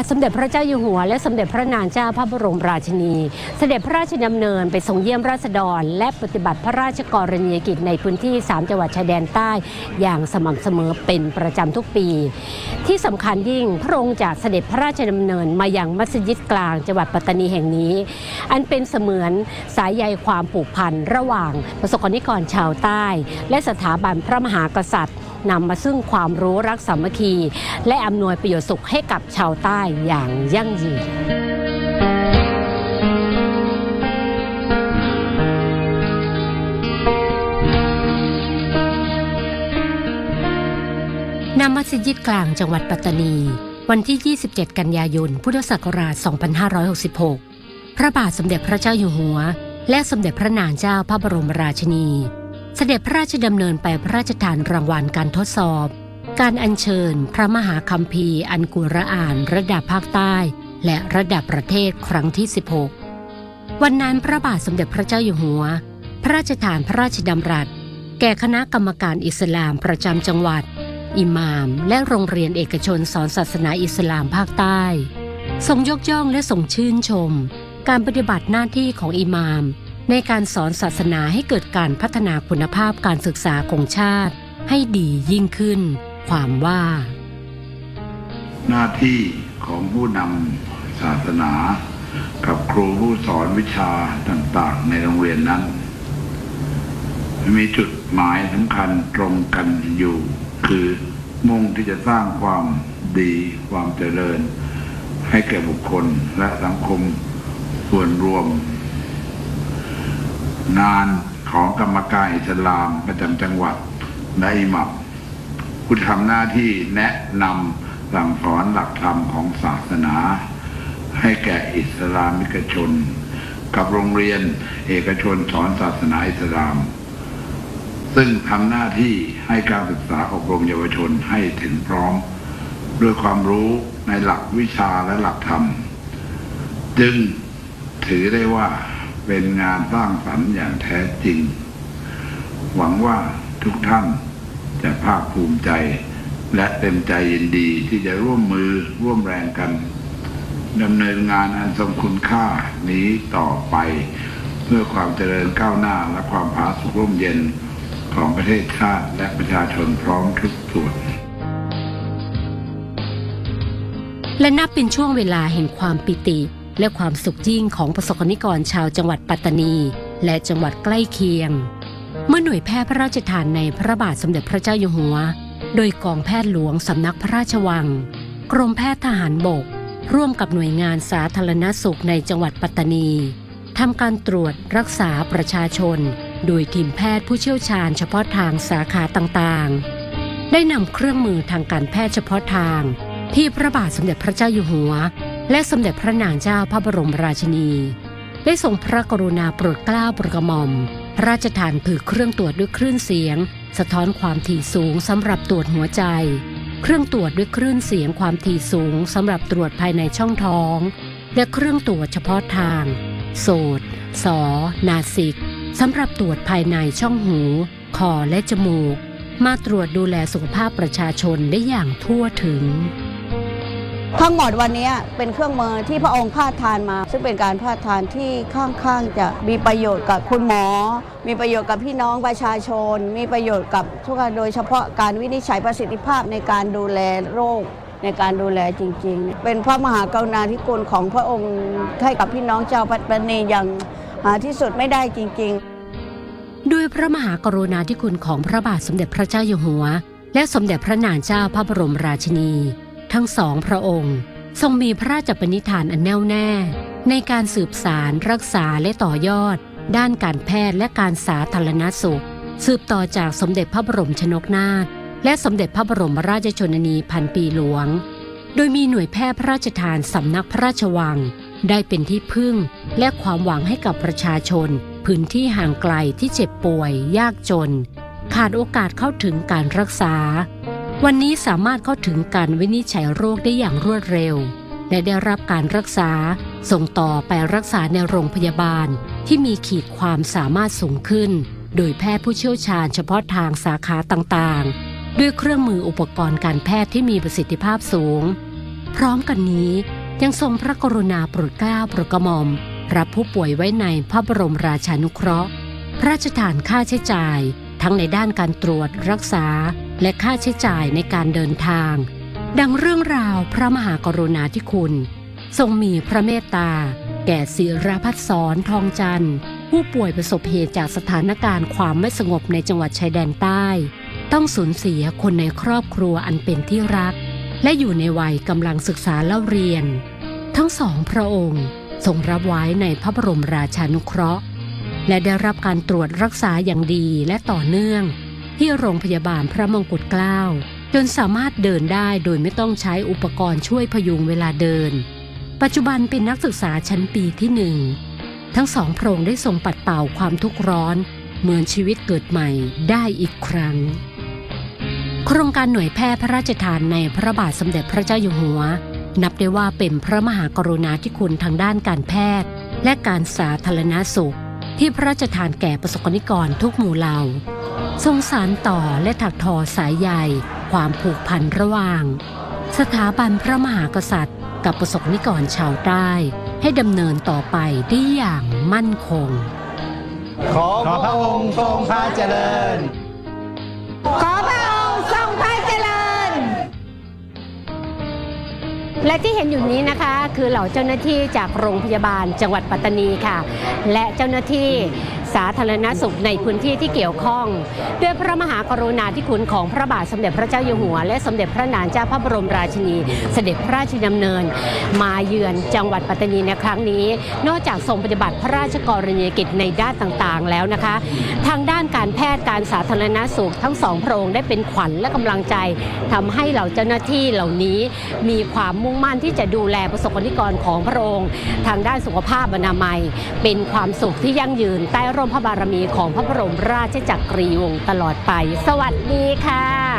าทสมเด็จพระเจ้าอยู่หัว และสมเด็จพระนางเจ้าพระบรมราชินี เสด็จพระราชดำเนินไปทรงเยี่ยมราษฎร และปฏิบัติพระราชกรณียกิจในพื้นที่ 3 จังหวัดชายแดนใต้ อย่างสม่ำเสมอเป็นประจำทุกปี ที่สำคัญยิ่งพระองค์จะเสด็จพระราชดำเนินมายังมัสยิดกลางจังหวัดปัตตานีแห่งนี้ อันเป็นเสมือนสายใยความผูกพันระหว่างประสบกรณิกรชาวใต้ และสถาบันพระมหากษัตริย์ นำมาซึ่งความรู้รักสามัคคี และอำนวยประโยชน์สุขให้กับชาวใต้อย่างยั่งยืนณมัสยิดกลางจังหวัดปัตตานี วันที่ 27 กันยายน พุทธศักราช 2566 พระบาทสมเด็จพระเจ้าอยู่หัว และสมเด็จพระนางเจ้าพระบรมราชินี เสด็จพระราชดำเนินไปพระราชทานรางวัลการทดสอบ การอัญเชิญพระมหาคัมภีร์อันกุรอานระดับภาคใต้ และระดับประเทศครั้งที่ 16 วันนั้นพระบาทสมเด็จพระเจ้าอยู่หัว พระราชทานพระราชดำรัส แก่คณะกรรมการอิสลามประจำจังหวัด อิหม่าม และโรงเรียนเอกชนสอนศาสนาอิสลามภาคใต้ ทรงยกย่องและทรงชื่นชม การปฏิบัติหน้าที่ของอิหม่าม ในการสอนศาสนาให้เกิดการพัฒนาคุณภาพการศึกษาของชาติ ให้ดียิ่งขึ้น ความว่า หน้าที่ของผู้นำศาสนา กับครูผู้สอนวิชาต่าง ๆ ในโรงเรียนนั้น มีจุดหมายสำคัญตรงกันอยู่ คือมุ่งที่จะสร้างความดีความเจริญ ให้แก่บุคคลและสังคมส่วนรวม งานของกรรมการอิสลามประจำจังหวัดและอิหมัมผู้ทำหน้าที่แนะนำสั่งสอนหลักธรรมของศาสนา ให้แก่อิสลามิกชน กับโรงเรียนเอกชนสอนศาสนาอิสลาม ซึ่งทำหน้าที่ให้การศึกษาอบรมเยาวชนให้ถึงพร้อม ด้วยความรู้ในหลักวิชาและหลักธรรม จึงถือได้ว่า เป็นงานสร้างสรรค์อย่างแท้จริง หวังว่าทุกท่านจะภาคภูมิใจ และเต็มใจยินดีที่จะร่วมมือร่วมแรงกันดำเนินงานอันทรงคุณค่านี้ต่อไป เพื่อความเจริญก้าวหน้าและความผาสุกร่มเย็นของประเทศชาติและประชาชนพร้อมทุกส่วนและนับเป็นช่วงเวลาแห่งความปิติ และความสุขยิ่งของประสบกรณิกรชาวจังหวัดปัตตานี และจังหวัดใกล้เคียง เมื่อหน่วยแพทย์พระราชทานในพระบาทสมเด็จพระเจ้าอยู่หัว โดยกองแพทย์หลวงสำนักพระราชวัง กรมแพทย์ทหารบก ร่วมกับหน่วยงานสาธารณสุขในจังหวัดปัตตานีทำการตรวจรักษาประชาชน โดยทีมแพทย์ผู้เชี่ยวชาญเฉพาะทางสาขาต่างๆ ได้นำเครื่องมือทางการแพทย์เฉพาะทาง ที่พระบาทสมเด็จพระเจ้าอยู่หัว และสมเด็จพระนางเจ้าพระบรมราชินี ได้ทรงพระกรุณาโปรดเกล้าโปรดกระหม่อมระราชทานถือเครื่องตรวจด้วยคลื่นเสียง สะท้อนความถี่สูงสำหรับตรวจหัวใจ เครื่องตรวจด้วยคลื่นเสียงความถี่สูงสำหรับตรวจภายในช่องท้อง และเครื่องตรวจเฉพาะทาง โสดสอ นาสิกสำหรับตรวจภายในช่องหู คอและจมูก มาตรวจดูแลสุขภาพประชาชนได้อย่างทั่วถึง ทั้งหมดวันนี้เป็นเครื่องมือที่พระองค์พาดทานมา ซึ่งเป็นการพาดทานที่ค่อนข้างจะมีประโยชน์กับคุณหมอ มีประโยชน์กับพี่น้องประชาชน มีประโยชน์กับทุกคนโดยเฉพาะการวินิจฉัยประสิทธิภาพในการดูแลโรคในการดูแลจริงๆ เป็นพระมหากรุณาธิคุณของพระองค์ให้กับพี่น้องชาวปัตตานีอย่างหาที่สุดไม่ได้จริงๆ ด้วยพระมหากรุณาธิคุณของพระบาทสมเด็จพระเจ้าอยู่หัว และสมเด็จพระนางเจ้าพระบรมราชินี ทั้งสองพระองค์ทรงมีพระราชปณิธานอันแน่วแน่ ในการสืบสารรักษาและต่อยอด ด้านการแพทย์และการสาธารณสุข สืบต่อจากสมเด็จพระบรมชนกนาถและสมเด็จพระบรมราชชนนีพันปีหลวง โดยมีหน่วยแพทย์พระราชทานสำนักพระราชวัง ได้เป็นที่พึ่งและความหวังให้กับประชาชน พื้นที่ห่างไกลที่เจ็บป่วย ยากจน ขาดโอกาสเข้าถึงการรักษา วันนี้สามารถเข้าถึงการวินิจฉัยโรคได้อย่างรวดเร็ว และได้รับการรักษา ส่งต่อไปรักษาในโรงพยาบาล ที่มีขีดความสามารถสูงขึ้น โดยแพทย์ผู้เชี่ยวชาญเฉพาะทางสาขาต่างๆ ด้วยเครื่องมืออุปกรณ์การแพทย์ที่มีประสิทธิภาพสูง พร้อมกันนี้ยังทรงพระกรุณาโปรดเกล้าโปรดกระหม่อม รับผู้ป่วยไว้ในพระบรมราชานุเคราะห์ พระราชทานค่าใช้จ่าย ทั้งในด้านการตรวจรักษา และค่าใช้จ่ายในการเดินทาง ดังเรื่องราวพระมหากรุณาธิคุณ ทรงมีพระเมตตา แก่ศิรพัฒสอนทองจันทร์ ผู้ป่วยประสบเหตุจากสถานการณ์ความไม่สงบในจังหวัดชายแดนใต้ ต้องสูญเสียคนในครอบครัวอันเป็นที่รัก และอยู่ในวัยกำลังศึกษาเล่าเรียน ทั้งสองพระองค์ทรงรับไว้ในพระบรมราชานุเคราะห์ และได้รับการตรวจรักษาอย่างดีและต่อเนื่อง ที่โรงพยาบาลพระมงกุฎเกล้าจนสามารถเดินได้โดยไม่ต้องใช้อุปกรณ์ช่วยพยุงเวลาเดิน ปัจจุบันเป็นนักศึกษาชั้นปีที่หนึ่ง ทั้งสองพระองค์ได้ทรงปัดเป่าความทุกข์ร้อน เหมือนชีวิตเกิดใหม่ได้อีกครั้ง โครงการหน่วยแพทย์พระราชทานในพระบาทสมเด็จพระเจ้าอยู่หัว นับได้ว่าเป็นพระมหากรุณาธิคุณทางด้านการแพทย์ และการสาธารณสุข ที่พระราชทานแก่ประสบกนิกรทุกหมู่เหล่า ทรงสารต่อและถักทอสายใยความผูกพันระหว่าง สถาบันพระมหากษัตริย์ กับประสบนิกรชาวใต้ ให้ดำเนินต่อไปได้อย่างมั่นคง ขอพระองค์ทรงพระเจริญ ขอพระองค์ทรงพระเจริญ และที่เห็นอยู่นี้นะคะ คือเหล่าเจ้าหน้าที่จากโรงพยาบาลจังหวัดปัตตานีค่ะ และเจ้าหน้าที่สาธารณสุขในพื้นที่ที่เกี่ยวข้อง ด้วยพระมหากรุณาธิคุณของพระบาทสมเด็จพระเจ้าอยู่หัว และสมเด็จพระนางเจ้าพระบรมราชินี เสด็จพระราชดำเนิน มาเยือนจังหวัดปัตตานีในครั้งนี้ นอกจากทรงปฏิบัติพระราชกรณียกิจในด้านต่างๆ แล้วนะคะ ทางด้านการแพทย์การสาธารณสุขทั้งสองพระองค์ได้เป็นขวัญและกำลังใจทำให้เหล่าเจ้าหน้าที่เหล่านี้มีความมุ่งมั่นที่จะดูแลประสบกนิกรของพระองค์ ทางด้านสุขภาพอนามัย เป็นความสุขที่ยั่งยืนใต้รร่มพระบารมีของพระบรมราชจักรีวงศ์ตลอดไป สวัสดีค่ะ